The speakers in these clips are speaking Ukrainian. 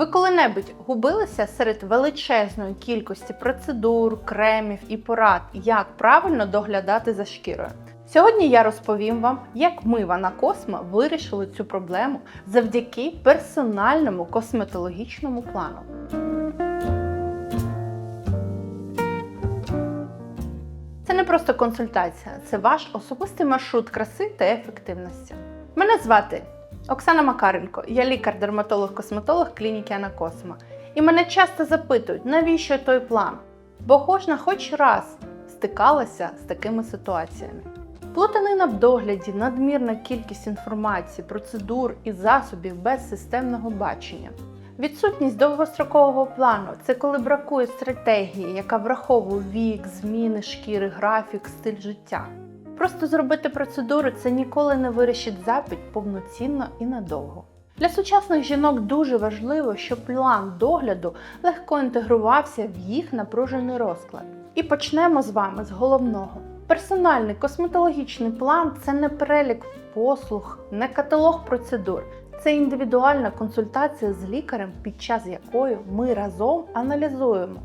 Ви коли-небудь губилися серед величезної кількості процедур, кремів і порад, як правильно доглядати за шкірою? Сьогодні я розповім вам, як ми в Анакосмо вирішили цю проблему завдяки персональному косметологічному плану. Це не просто консультація, це ваш особистий маршрут краси та ефективності. Мене звати Оксана Макаренко, я лікар-дерматолог-косметолог клініки Анакосмо. І мене часто запитують, навіщо той план? Бо кожна хоч раз стикалася з такими ситуаціями. Плутанина в догляді, надмірна кількість інформації, процедур і засобів без системного бачення. Відсутність довгострокового плану це коли бракує стратегії, яка враховує вік, зміни шкіри, графік, стиль життя. Просто зробити процедуру це ніколи не вирішить запит повноцінно і надовго. Для сучасних жінок дуже важливо, щоб план догляду легко інтегрувався в їх напружений розклад. І почнемо з вами з головного. Персональний косметологічний план це не перелік послуг, не каталог процедур. Це індивідуальна консультація з лікарем, під час якої ми разом аналізуємо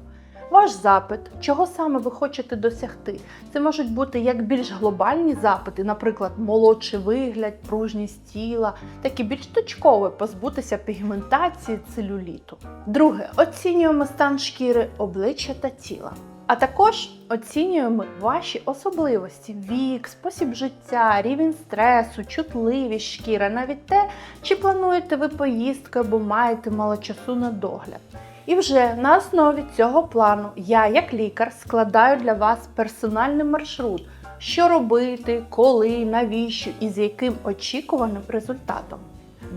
ваш запит, чого саме ви хочете досягти. Це можуть бути як більш глобальні запити, наприклад, молодший вигляд, пружність тіла, так і більш точкове позбутися пігментації целюліту. Друге, оцінюємо стан шкіри, обличчя та тіла. А також оцінюємо ваші особливості: вік, спосіб життя, рівень стресу, чутливість шкіри, навіть те, чи плануєте ви поїздки або маєте мало часу на догляд. І вже на основі цього плану я, як лікар, складаю для вас персональний маршрут, що робити, коли, навіщо і з яким очікуваним результатом.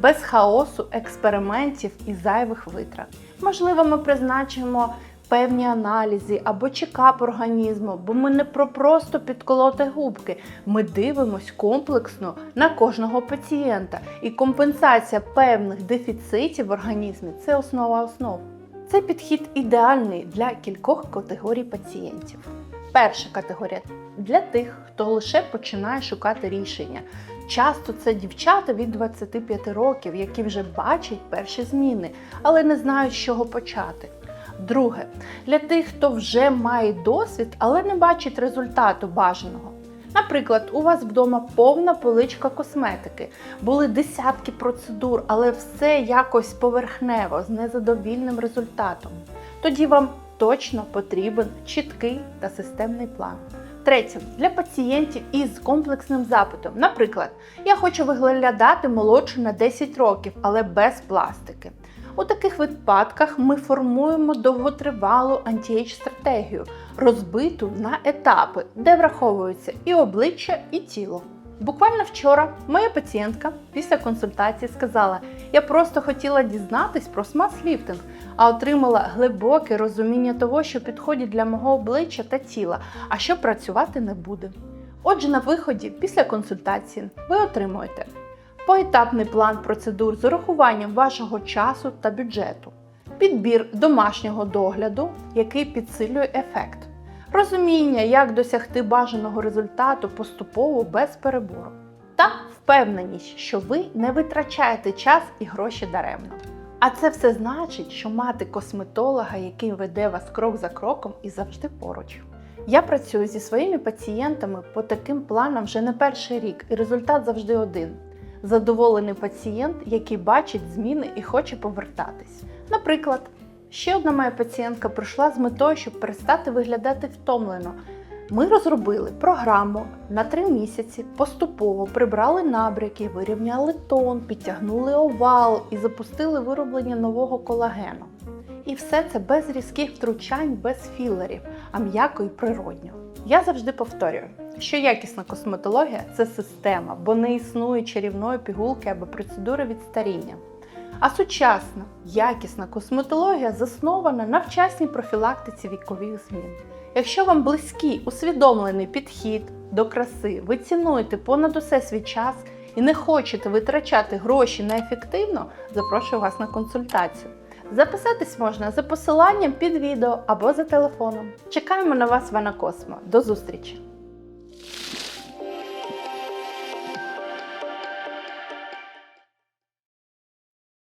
Без хаосу, експериментів і зайвих витрат. Можливо, ми призначимо певні аналізи або чекап організму, бо ми не про просто підколоти губки. Ми дивимось комплексно на кожного пацієнта, і компенсація певних дефіцитів в організмі це основа основ. Цей підхід ідеальний для кількох категорій пацієнтів. Перша категорія для тих, хто лише починає шукати рішення. Часто це дівчата від 25 років, які вже бачать перші зміни, але не знають, з чого почати. Друге, для тих, хто вже має досвід, але не бачить результату бажаного. Наприклад, у вас вдома повна поличка косметики, були десятки процедур, але все якось поверхнево з незадовільним результатом. Тоді вам точно потрібен чіткий та системний план. Третє, для пацієнтів із комплексним запитом. Наприклад, я хочу виглядати молодше на 10 років, але без пластики. У таких випадках ми формуємо довготривалу антіейдж стратегію, розбиту на етапи, де враховуються і обличчя, і тіло. Буквально вчора моя пацієнтка після консультації сказала: я просто хотіла дізнатись про смаз-ліфтинг, а отримала глибоке розуміння того, що підходить для мого обличчя та тіла, а що працювати не буде. Отже, на виході після консультації ви отримуєте поетапний план процедур з урахуванням вашого часу та бюджету, підбір домашнього догляду, який підсилює ефект, розуміння, як досягти бажаного результату поступово без перебору, та впевненість, що ви не витрачаєте час і гроші даремно. А це все значить, що мати косметолога, який веде вас крок за кроком і завжди поруч. Я працюю зі своїми пацієнтами по таким планам вже не перший рік, і результат завжди один задоволений пацієнт, який бачить зміни і хоче повертатись. Наприклад, ще одна моя пацієнтка прийшла з метою, щоб перестати виглядати втомлено. Ми розробили програму на три місяці, поступово прибрали набряки, вирівняли тон, підтягнули овал і запустили вироблення нового колагену. І все це без різких втручань, без філерів, а м'яко і природньо. Я завжди повторюю, що якісна косметологія це система, бо не існує чарівної пігулки або процедури від старіння. А сучасна, якісна косметологія заснована на вчасній профілактиці вікових змін. Якщо вам близький усвідомлений підхід до краси, ви цінуєте понад усе свій час і не хочете витрачати гроші неефективно, запрошую вас на консультацію. Записатись можна за посиланням під відео або за телефоном. Чекаємо на вас в Анакосмо. До зустрічі!